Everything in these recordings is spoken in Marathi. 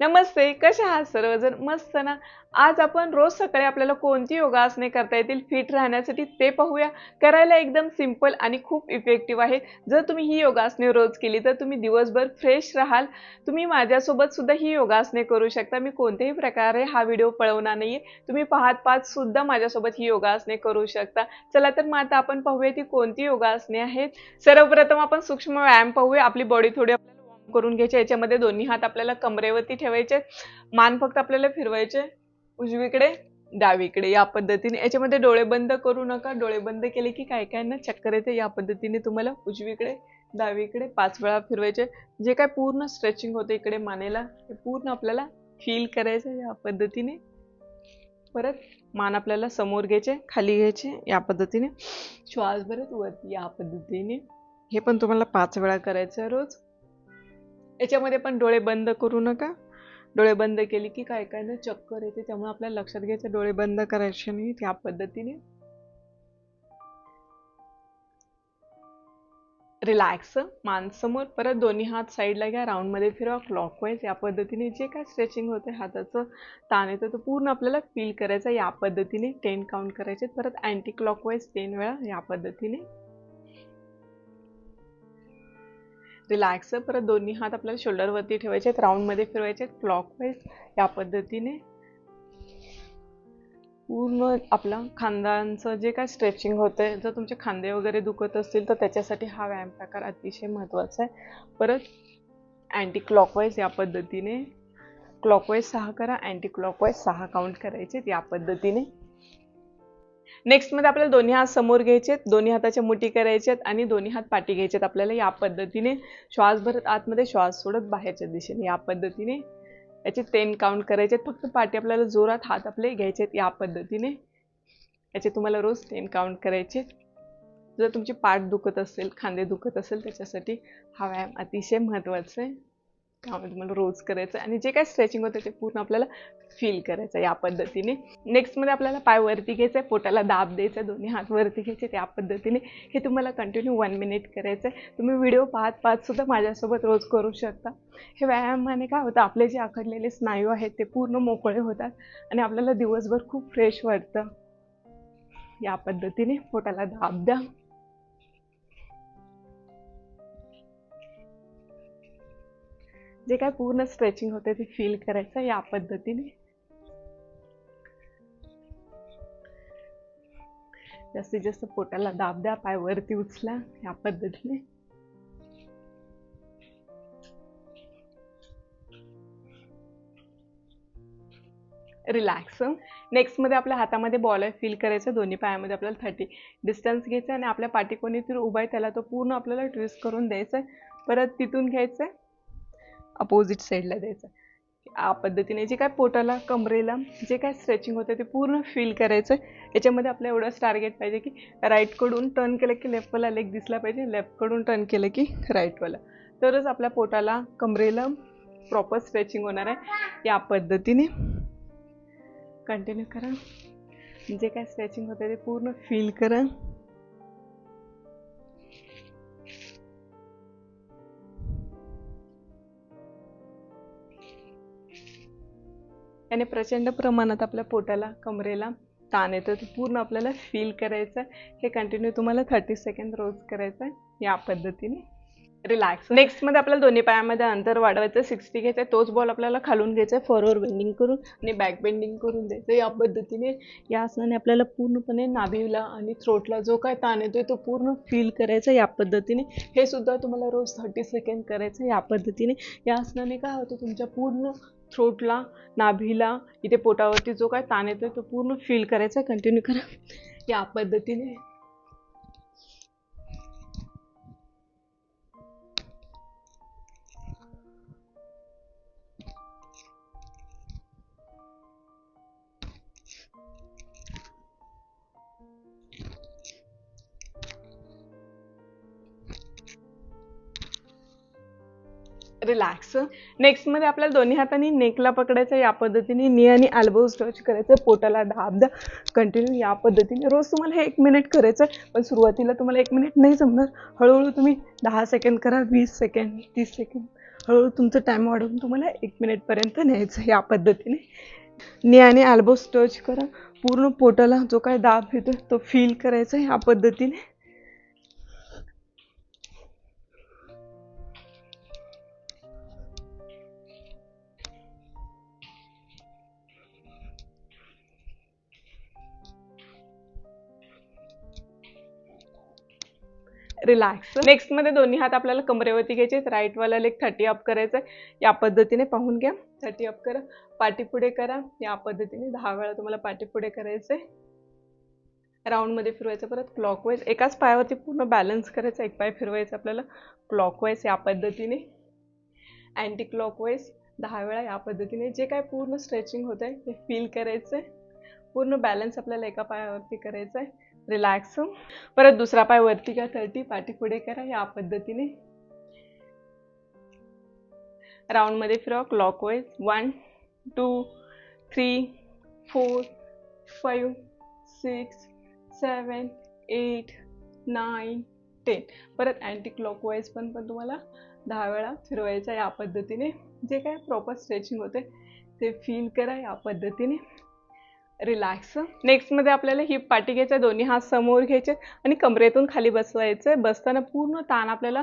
नमस्ते कसे आहात सर्वजण? मस्त ना? आज आपण रोज सकाळी आपल्याला कोणती योगासने करता येतील फिट राहण्यासाठी ते पाहूया. करायला एकदम सिंपल आणि खूप इफेक्टिव्ह आहे. जर तुम्ही ही योगासने रोज केली तर तुम्ही दिवसभर फ्रेश राहाल. तुम्ही माझ्यासोबत सुद्धा ही योगासने करू शकता. मी कोणत्याही प्रकारे हा व्हिडिओ पळवणार नाहीये. तुम्ही पाहत पाहत सुद्धा माझ्यासोबत ही योगासने करू शकता. चला तर मग आता आपण पाहूया ती कोणती योगासने आहेत. सर्वप्रथम आपण सूक्ष्म व्यायाम पाहूया. आपली बॉडी थोडी करून घ्यायचे. याच्यामध्ये दोन्ही हात आपल्याला कमरेवरती ठेवायचे. मान फक्त आपल्याला फिरवायचे. उजवीकडे डावीकडे. या पद्धतीने. याच्यामध्ये डोळे बंद करू नका. डोळे बंद केले की काय काय ना? चक्कर येते. या पद्धतीने तुम्हाला उजवीकडे डावीकडे पाच वेळा फिरवायचे. जे काय पूर्ण स्ट्रेचिंग होते इकडे मानेला ते पूर्ण आपल्याला फील करायचं या पद्धतीने. परत मान आपल्याला समोर घ्यायचे खाली घ्यायचे या पद्धतीने. श्वास भरत वरती या पद्धतीने. हे पण तुम्हाला पाच वेळा करायचं आहे रोज. याच्यामध्ये पण डोळे बंद करू नका. डोळे बंद केले की काय काय ना चक्कर येते. त्यामुळे आपल्याला लक्षात घ्यायचं डोळे बंद करायचे नाही त्या पद्धतीने. रिलॅक्स मानसमोर परत दोन्ही हात साईडला घ्या. राऊंडमध्ये फिरवा क्लॉकवाईज या पद्धतीने जे काय स्ट्रेचिंग होते हाताचं ताण येतं तो पूर्ण आपल्याला फील करायचा. या पद्धतीने टेन काउंट करायचे. परत अँटी क्लॉकवाईज टेन वेळा या पद्धतीने. रिलॅक्स परत दोन्ही हात आपल्याला शोल्डरवरती ठेवायचे आहेत. राऊंडमध्ये फिरवायचे आहेत. क्लॉकवाईज या पद्धतीने. पूर्ण आपला खांद्यांचं जे काय स्ट्रेचिंग होतं आहे जर तुमचे खांदे वगैरे दुखत असतील तर त्याच्यासाठी हा व्यायाम प्रकार अतिशय महत्त्वाचा आहे. परत अँटी क्लॉकवाईज या पद्धतीने. क्लॉकवाईज सहा करा. अँटी क्लॉकवाईज सहा काउंट करायचे या पद्धतीने. नेक्स्टमध्ये आपल्याला दोन्ही हात समोर घ्यायचे आहेत दोन्ही हाताच्या मुठी करायचे आहेत आणि दोन्ही हात पाठी घ्यायचे आहेत आपल्याला या पद्धतीने श्वास भरत आतमध्ये श्वास सोडत बाहेरच्या दिशेने या पद्धतीने. याचे टेन काउंट करायचे आहेत फक्त पाठी आपल्याला जोरात हात आपले घ्यायचे आहेत या पद्धतीने. याचे तुम्हाला रोज टेन काउंट करायचे. जर तुमची पाठ दुखत असेल खांदे दुखत असेल त्याच्यासाठी हा व्यायाम अतिशय महत्त्वाचा आहे. त्यामुळे तुम्हाला रोज करायचं आणि जे काय स्ट्रेचिंग होतं ते पूर्ण आपल्याला फील करायचं या पद्धतीने. नेक्स्टमध्ये आपल्याला पाय वरती घ्यायचं आहे पोटाला दाब द्यायचा आहे दोन्ही हात वरती घ्यायचे त्या पद्धतीने. हे तुम्हाला कंटिन्यू वन मिनिट करायचं आहे तुम्ही व्हिडिओ पाहत पाहत सुद्धा माझ्यासोबत रोज करू शकता. हे व्यायामाने काय होतं आपले जे आखडलेले स्नायू आहेत ते पूर्ण मोकळे होतात आणि आपल्याला दिवसभर खूप फ्रेश वाटतं. या पद्धतीने पोटाला दाब द्या. जे काय पूर्ण स्ट्रेचिंग होते ते फील करायचं या पद्धतीने. जास्तीत जास्त पोटाला दाब द्या पाय वरती उचला या पद्धतीने. रिलॅक्स नेक्स्टमध्ये आपल्या हातामध्ये बॉल आहे फील करायचं दोन्ही पायामध्ये आपल्याला थर्टी डिस्टन्स घ्यायचं आणि आपल्या पाठी कोणीतरी उभा आहे त्याला तो पूर्ण आपल्याला ट्विस्ट करून द्यायचा आहे. परत तिथून घ्यायचं आहे. अपोजिट साईडला द्यायचं. या पद्धतीने जे काय पोटाला कमरेला जे काय स्ट्रेचिंग होतं ते पूर्ण फील करायचं. याच्यामध्ये आपलं एवढंच टार्गेट पाहिजे की राईटकडून टर्न केलं की लेफ्टवाला लेग दिसला पाहिजे लेफ्टकडून टर्न केलं की राईटवाला तरच आपल्या पोटाला कमरेला प्रॉपर स्ट्रेचिंग होणार आहे. या पद्धतीने कंटिन्यू करा. जे काय स्ट्रेचिंग होतं ते पूर्ण फील करा. याने प्रचंड प्रमाणात आपल्या पोटाला कमरेला ताण येतो. ते पूर्ण आपल्याला फील करायचं आहे. हे कंटिन्यू तुम्हाला थर्टी सेकंड रोज करायचं आहे या पद्धतीने. रिलॅक्स नेक्स्टमध्ये आपल्याला दोन्ही पायामध्ये अंतर वाढवायचं सिक्स्टी घ्यायचं आहे. तोच बॉल आपल्याला खालून घ्यायचा आहे. फॉरवर्ड बेंडिंग करून आणि बॅक बेंडिंग करून द्यायचं या पद्धतीने या आसनाने आपल्याला पूर्णपणे नाभीला आणि थ्रोटला जो काय ताण येतोय तो पूर्ण फील करायचा या पद्धतीने. हे सुद्धा तुम्हाला रोज थर्टी सेकंड करायचं या पद्धतीने. या आसनाने काय होतं? तुमच्या पूर्ण थ्रोटला नाभीला इथे पोटावरती जो काय ताण येतोय तो पूर्ण फील करायचा. कंटिन्यू करा. या पद्धतीने. रिलॅक्स नेक्स्टमध्ये आपल्याला दोन्ही हातांनी नेकला पकडायचं या पद्धतीने नी आणि अल्बोज टच करायचं पोटाला दाब द्या. कंटिन्यू या पद्धतीने. रोज तुम्हाला हे एक मिनिट करायचं पण सुरुवातीला तुम्हाला एक मिनिट नाही जमणार. हळूहळू तुम्ही दहा सेकंड करा वीस सेकंड तीस सेकंड हळूहळू तुमचं टाईम वाढवून तुम्हाला एक मिनिटपर्यंत न्यायचं या पद्धतीने. नी आणि अल्बो स्ट्रेच करा. पूर्ण पोटाला जो काय दाब येतो तो फील करायचा या पद्धतीने. रिलॅक्स नेक्स्टमध्ये दोन्ही हात आपल्याला कमरेवरती घ्यायचे राईट वाला लेग थर्टी अप करायचं या पद्धतीने पाहून घ्या. थर्टी अप करा. पाठी पुढे करा. या पद्धतीने दहा वेळा तुम्हाला पाठी पुढे करायचंय. राऊंडमध्ये फिरवायचं परत क्लॉकवाईज एकाच पायावरती पूर्ण बॅलन्स करायचा. एक पाय फिरवायचा आपल्याला क्लॉकवाईज या पद्धतीने. अँटी क्लॉकवाईज दहा वेळा या पद्धतीने. जे काय पूर्ण स्ट्रेचिंग होत आहे ते फील करायचं आहे पूर्ण बॅलन्स आपल्याला एका पायावरती करायचं आहे रिलॅक्स परत दुसरा पाय वरती घ्या थर्टी पाठी पुढे करा या पद्धतीने. राऊंडमध्ये फिरवा clockwise one two three four five six seven eight nine ten परत अँटी क्लॉकवाईज पण पण तुम्हाला दहा वेळा फिरवायचा या पद्धतीने. जे काय प्रॉपर स्ट्रेचिंग होते ते फील करा या पद्धतीने. रिलॅक्स नेक्स्टमध्ये आपल्याला हिप पाठी घ्यायचं दोन्ही हात समोर घ्यायचे आणि कमरेतून खाली बसवायचं आहे बसताना पूर्ण ताण आपल्याला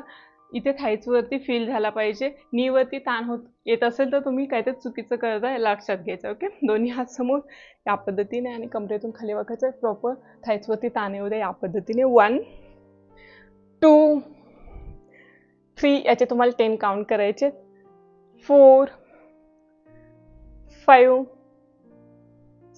इथे थाईचवरती फील झाला पाहिजे. नीवरती ताण होत येत असेल तर तुम्ही काहीतरी चुकीचं करताय लक्षात घ्यायचं ओके दोन्ही हात समोर या पद्धतीने आणि कमरेतून खाली वाकायचं आहे प्रॉपर थाईचवरती ताण येऊ द्या या पद्धतीने. वन टू थ्री याचे तुम्हाला टेन काउंट करायचे. Four five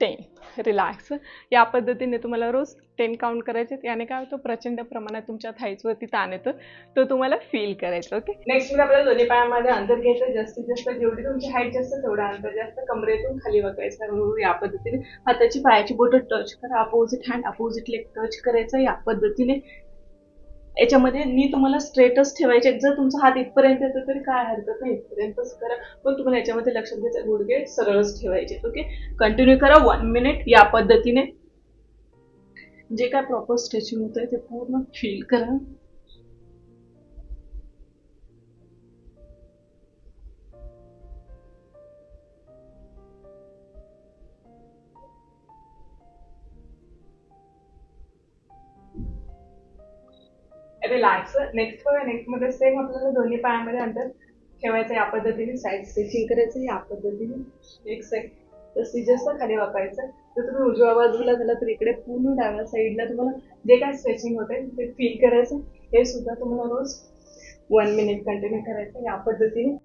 ten relax या पद्धतीने तुम्हाला रोज टेन काउंट करायचे याने काय होतं? प्रचंड प्रमाणात तुमच्या थाईजवरती ताण येतो. तो तुम्हाला फील करायचं ओके नेक्स्टमध्ये आपल्याला दोन्ही पायामध्ये अंतर घ्यायचं. जास्तीत जास्त जेवढी तुमची हाईट जास्त तेवढं अंतर जास्त. कमरेतून खाली वाकायचं हो, या पद्धतीने. हाताची पायाची बोटं टच करा. Opposite hand opposite leg touch करायचं. या पद्धतीने. याच्यामध्ये मी तुम्हाला स्ट्रेटच ठेवायचे. जर तुमचा हात इथपर्यंत येतो तरी काय हरकत नाही. इथपर्यंतच करा. पण तुम्हाला याच्यामध्ये लक्षात घ्यायचं गुडघे सरळच ठेवायचे. ओके कंटिन्यू करा. वन मिनिट या पद्धतीने. जे काय प्रॉपर स्ट्रेचिंग होतंय ते पूर्ण फील करा. रिलॅक्स नेक्स्ट बघा नेक्स्टमध्ये सेम आपल्याला दोन्ही पायामध्ये अंतर ठेवायचं या पद्धतीने साईड स्टिचिंग करायचं या पद्धतीने. एक साईड जास्तीत जास्त खाली वापरायचं तर तुम्ही उजव्या बाजूला झाला तर इकडे पूर्ण डाव्या साईडला तुम्हाला जे काय स्ट्रेचिंग होते ते फील करायचं. हे सुद्धा तुम्हाला रोज वन मिनिट कंटिन्यू करायचं या पद्धतीने.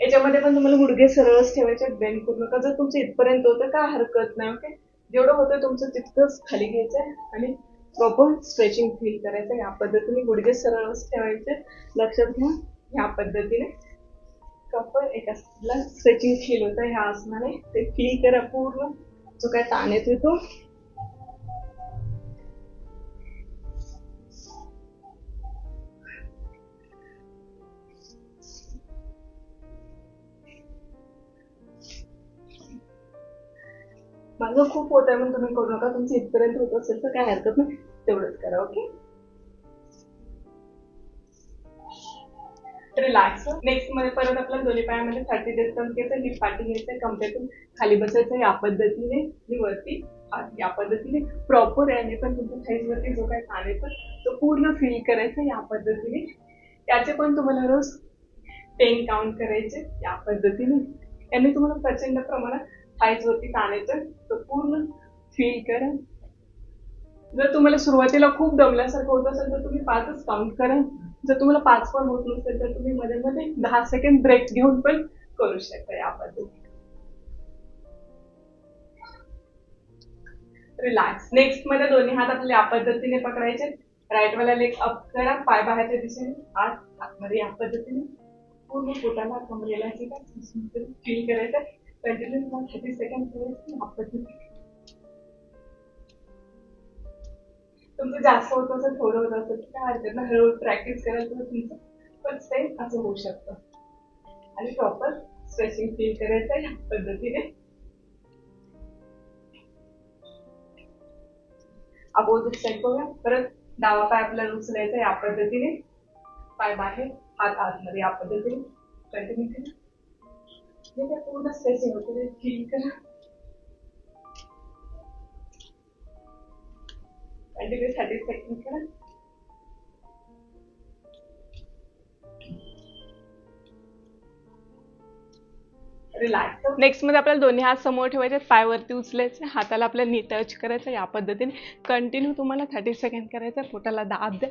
याच्यामध्ये पण तुम्हाला गुडघे सरळच ठेवायचे बेंड करू नका. जर तुमचं इथपर्यंत होतं काय हरकत नाही ओके जेवढं होतं तुमचं तितकंच खाली घ्यायचं आणि प्रॉपर स्ट्रेचिंग फील करायचं. या पद्धतीने गुडघे सरळच ठेवायचे. लक्षात घ्या ह्या पद्धतीने. प्रॉपर एका साईडला स्ट्रेचिंग फील होतं. ह्या आसनाने ते फील करा पूर्ण. जो काय ताण येतो तो. माझं खूप होत आहे म्हणून तुम्ही करू नका. तुमचं इथपर्यंत होत असेल तर काय हरकत नाही. तेवढंच करा ओके? रिलॅक्स नेक्स्ट हो. मध्ये परत आपल्या दोन्ही पायामध्ये थर्टी डिस्टन्स घ्यायचं ही पाठी घ्यायचं कमरेतून खाली बसायचं या पद्धतीने. आणि वरती या पद्धतीने. प्रॉपर याने पण तुमच्या साईज वरती जो काय ताण येतो तो पूर्ण फील करायचा या पद्धतीने. त्याचे पण तुम्हाला रोज टेन काउंट करायचे या पद्धतीने. याने तुम्हाला प्रचंड प्रमाणात थाईज वरती ताण येतोय तो पूर्ण फील करा. जर तुम्हाला सुरुवातीला खूप दमल्यासारखं होत असेल तर तुम्ही पाचच काउंट करा. जर तुम्हाला पाच पण होत नसेल तर तुम्ही मध्ये मध्ये दहा सेकंड ब्रेक घेऊन पण करू शकता या पद्धतीने रिलॅक्स नेक्स्टमध्ये दोन्ही हात आपले या पद्धतीने पकडायचे. राईट वाला लेग अप करा. पाय बाहेरच्या दिशेने आत आतमध्ये या पद्धतीने. पूर्ण पोटाला कमरेला फील करायचं. सेकंड तुमचं जास्त होत असं थोडं होत असेल काय हरकत नाही हळूहळू प्रॅक्टिस करायला तर तुमचं पण सेम असं होऊ शकतं आणि प्रॉपर स्ट्रेचिंग फील करायचं या पद्धतीने अगोदर साईड बघूया परत डावा पाय आपल्याला उचलायचा या पद्धतीने पाय बाहेर हात आतमध्ये या पद्धतीने कंटिन्यू करा जे काय पूर्ण स्ट्रेचिंग होतं ते फील करा रिलॅक्स नेक्स्टमध्ये आपल्याला दोन्ही हात समोर ठेवायचे पायवरती उचलायचे हाताला आपल्याला नी टच करायचं या पद्धतीने. कंटिन्यू तुम्हाला थर्टी सेकंड करायचं पोटाला दाब द्या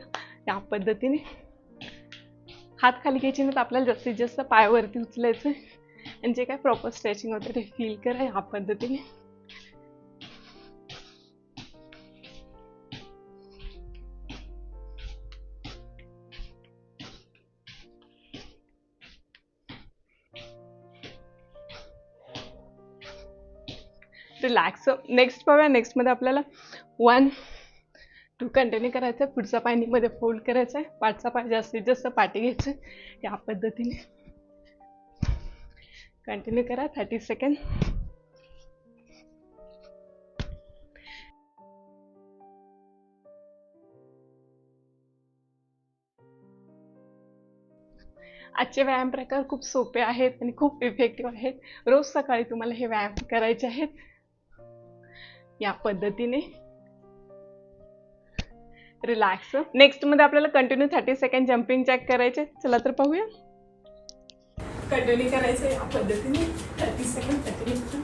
या पद्धतीने. हात खाली घ्यायचे नाही तर आपल्याला जास्तीत जास्त पायावरती उचलायचं. आणि जे काय प्रॉपर स्ट्रेचिंग होतं ते फील करा या पद्धतीने. रिलॅक्स नेक्स्ट पाहूया नेक्स्टमध्ये आपल्याला वन टू कंटिन्यू करायचं आहे पुढचा पायमध्ये फोल्ड करायचा आहे पाठचा पाय जास्तीत जास्त पाठी घ्यायचं या पद्धतीने. कंटिन्यू करा थर्टी सेकंड आजचे व्यायाम प्रकार खूप सोपे आहेत आणि खूप इफेक्टिव्ह आहेत. रोज सकाळी तुम्हाला हे व्यायाम करायचे आहेत. या पद्धतीने. रिलॅक्स नेक्स्टमध्ये आपल्याला continue thirty second jumping check करायचे चला तर पाहूया. कंटिन्यू करायचं या पद्धतीने थर्टी सेकंड कंटिन्यू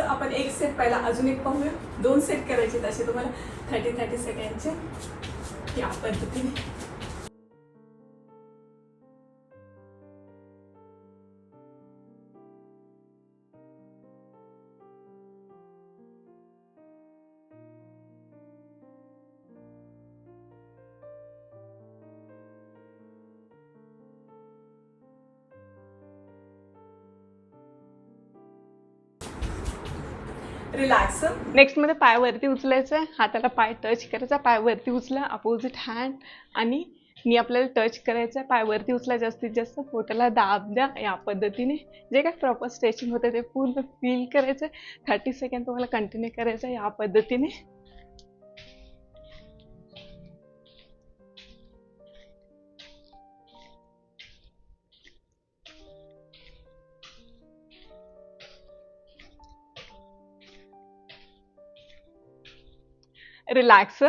रिलॅक्स आपण एक सेट पहिला अजून एक पाहूया. दोन सेट करायचे तसे तुम्हाला. थर्टी थर्टी सेकंडचे या पद्धतीने. नेक्स्टमध्ये पाय वरती उचलायचं आहे हाताला पाय टच करायचा. पाय वरती उचला. अपोजिट हँड आणि नी आपल्याला टच करायचं आहे पाय वरती उचला. जास्तीत जास्त पोटाला दाब द्या. या पद्धतीने जे काय प्रॉपर स्ट्रेचिंग होतं ते पूर्ण फील करायचं आहे थर्टी सेकंड तुम्हाला कंटिन्यू करायचं आहे या पद्धतीने रिलॅक्स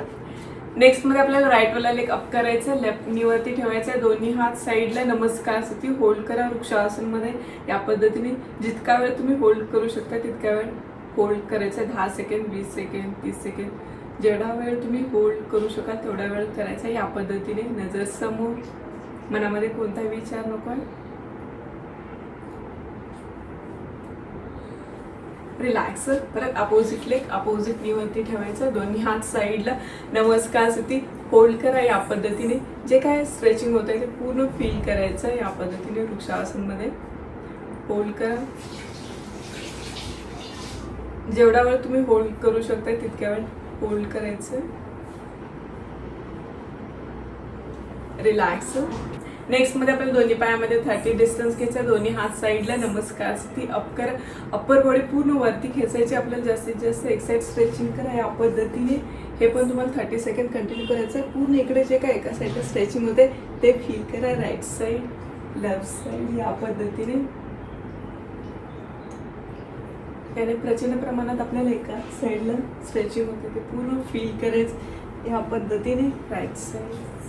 नेक्स्टमध्ये आपल्याला राईट वाला लेग अप करायचं लेफ्ट नीवरती ठेवायचं दोन्ही हात साईडला नमस्कारसाठी होल्ड करा वृक्षासनमध्ये या पद्धतीने. जितका वेळ तुम्ही होल्ड करू शकता तितका वेळ होल्ड करायचा दहा सेकंड वीस सेकंड तीस सेकंड जेवढा वेळ तुम्ही होल्ड करू शकाल तेवढा वेळ करायचा. या पद्धतीने नजर समोर. मनामध्ये कोणताही विचार नको आहे? रिलॅक्स परत अपोजिट लेग अपोजिट वरती ठेवायचं. दोन्ही हात साईडला नमस्कार नमस्कारसाठी होल्ड करा या पद्धतीने. जे काय स्ट्रेचिंग होतं ते पूर्ण फील करायचं या पद्धतीने वृक्षासनमध्ये होल्ड करा. जेवढा वेळ तुम्ही होल्ड करू शकता तितक्या वेळ होल्ड करायचं. रिलॅक्स नेक्स्टमध्ये आपण दोन्ही पायामध्ये थर्टी डिस्टन्स घ्यायचा दोन्ही हात साईडला नमस्कार. ती अपकर अप्पर बॉडी पूर्ण वरती खेचायची. आपल्याला जास्तीत जास्त एक साईड स्ट्रेचिंग करा. या पद्धतीने हे पण तुम्हाला थर्टी सेकंड कंटिन्यू करायचं आहे. पूर्ण इकडे जे काय एका साईडला स्ट्रेचिंग होते ते फील करा. राईट साईड लेफ्ट साईड या पद्धतीने. त्याने प्रचंड प्रमाणात आपल्याला एका साईडला स्ट्रेचिंग होते. ते पूर्ण फील करायचं. या पद्धतीने right side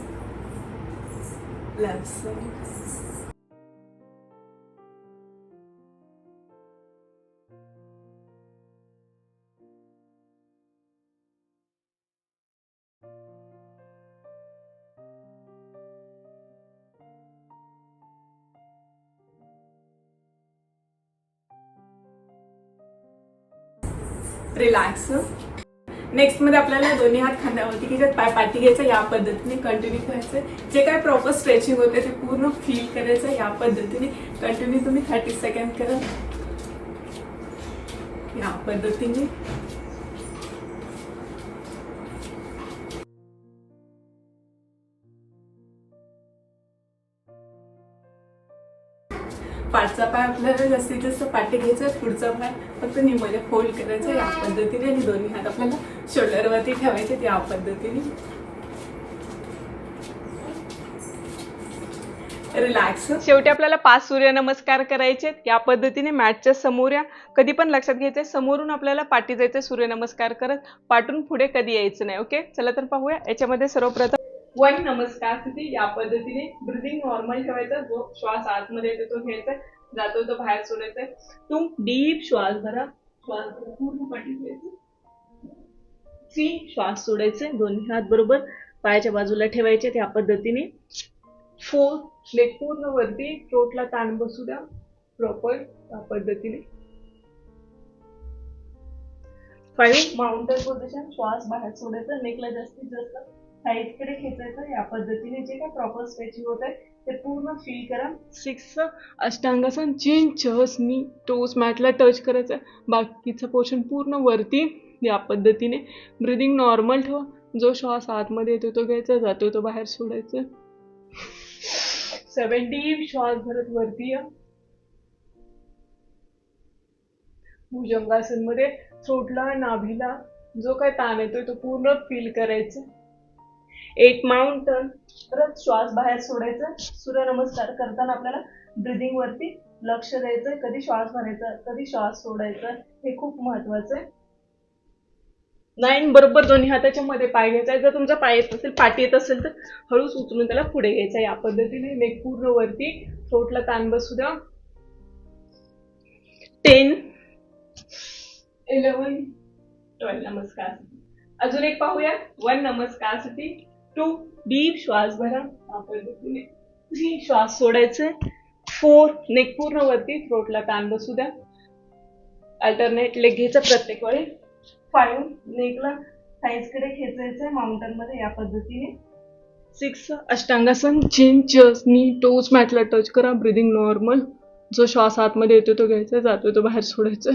love songs. Relaxa. नेक्स्टमध्ये आपल्याला दोन्ही हात खांद्यावरती घ्यायचे पाय पाठी घ्यायचं या पद्धतीने कंटिन्यू करायचं. जे काय प्रॉपर स्ट्रेचिंग होते ते पूर्ण फील करायचं या पद्धतीने कंटिन्यू तुम्ही थर्टी सेकंड करा. या पद्धतीने. पाठचा पाय आपल्याला जास्तीत जास्त पाठी घ्यायचा पुढचा पाय फक्त निमध्ये फोल्ड करायचा या पद्धतीने आणि दोन्ही हात आपल्याला शोल्डरवरती ठेवायचे या पद्धतीने. रिलॅक्स शेवटी आपल्याला पाच सूर्यनमस्कार करायचे या पद्धतीने मॅटच्या समोर या. कधी पण लक्षात घ्यायचंय समोरून आपल्याला पाठी जायचं सूर्यनमस्कार करत. पाठून पुढे कधी यायचं नाही ओके? चला तर पाहूया. याच्यामध्ये सर्वप्रथम वन नमस्कार स्थिती या पद्धतीने ब्रिदिंग नॉर्मल ठेवायचा जो श्वास आतमध्ये येतो तो घ्यायचा जातो तो बाहेर सोडायचा. तुम डीप श्वास भरा. श्वास पूर्ण पाठी घ्यायचं थ्री श्वास सोडायचे दोन्ही हात बरोबर पायाच्या बाजूला ठेवायचे त्या पद्धतीने. फोर लेग म्हणजे पूर्ण वरती थ्रोटला ताण बसू द्या. प्रॉपर त्या पद्धतीने. फाईव्ह माउंटन पोझिशन श्वास बाहेर सोडायचा नेकला जास्तीत जास्त. साईडकडे खेचायचं या पद्धतीने जे काय प्रॉपर स्ट्रेचिंग होत आहे ते पूर्ण फील करा. सिक्स अष्टांगासन चेन चस नी टोस मॅटला टच करायचं. बाकीचं पोर्शन पूर्ण वरती या पद्धतीने. ब्रिदिंग नॉर्मल ठेवा. जो श्वास आतमध्ये येतो तो घ्यायचा जातो तो बाहेर सोडायचा. सेवन डीप श्वास भरत वरती या. भुजंगासनमध्ये थ्रोटला नाभीला जो काय ताण येतोय तो पूर्ण फील करायचा. एक माउंटन परत श्वास बाहेर सोडायचा सूर्यनमस्कार करताना आपल्याला ब्रिदिंग वरती लक्ष द्यायचं कधी श्वास भरायचा कधी श्वास सोडायचा हे खूप महत्वाचं आहे. नाईन बरोबर दोन्ही हाताच्या मध्ये पाय घ्यायचा जर तुमचा पाय येत असेल पाठी येत असेल तर हळूच उचलून त्याला पुढे घ्यायचा या पद्धतीने नेक पूर्ण वरती थ्रोटला ताण बसू द्या. टेन इलेवन ट्वेल्व नमस्कार. अजून एक पाहूया. वन नमस्कारसाठी टू डीप श्वास भरा. पद्धतीने श्वास सोडायचे फोर नेक पूर्ण वरती थ्रोटला ताण बसू द्या. अल्टरनेट लेग घ्यायचा प्रत्येक वेळी. फाईव्ह नेकला कडे खेचायचंय माउंटनमध्ये या पद्धतीने. सिक्स अष्टांगासन. चिन चर्स नी टोच मॅटला टच करा. ब्रिदिंग नॉर्मल जो श्वास आतमध्ये येतो तो घ्यायचा जातो तो बाहेर सोडायचा.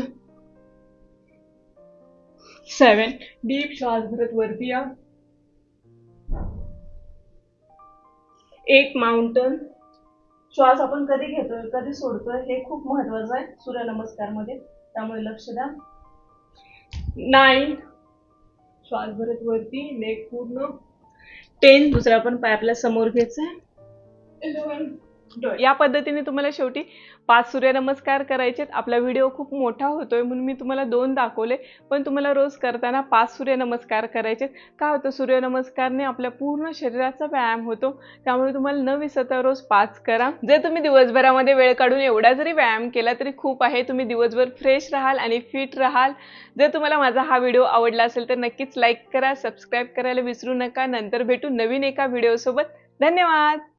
सेवन डीप श्वास भरत वरती या. एक माउंटन श्वास आपण कधी घेतोय कधी सोडतोय हे खूप महत्वाचं आहे. सूर्यनमस्कारमध्ये त्यामुळे लक्ष द्या. नाईन श्वास भरत वरती नेक पूर्ण. टेन दुसरा पण पाय आपल्यासमोर घ्यायचा इलेवन या पद्धतीने तुम्हाला शेवटी पाच सूर्यनमस्कार करायचे आपला व्हिडिओ खूप मोठा होतोय म्हणून मी तुम्हाला दोन दाखवले. पण तुम्हाला रोज करताना पाच सूर्यनमस्कार करायचे काय होतं? सूर्यनमस्कारने आपल्या पूर्ण शरीराचा व्यायाम होतो. त्यामुळे तुम्हाला न विसरता रोज पाच करा. जर तुम्ही दिवसभरामध्ये वेळ काढून एवढा जरी व्यायाम केला तरी खूप आहे. तुम्ही दिवसभर फ्रेश राहाल आणि फिट राहाल. जर तुम्हाला माझा हा व्हिडिओ आवडला असेल तर नक्कीच लाईक करा सबस्क्राईब करायला विसरू नका. नंतर भेटू नवीन एका व्हिडिओसोबत धन्यवाद!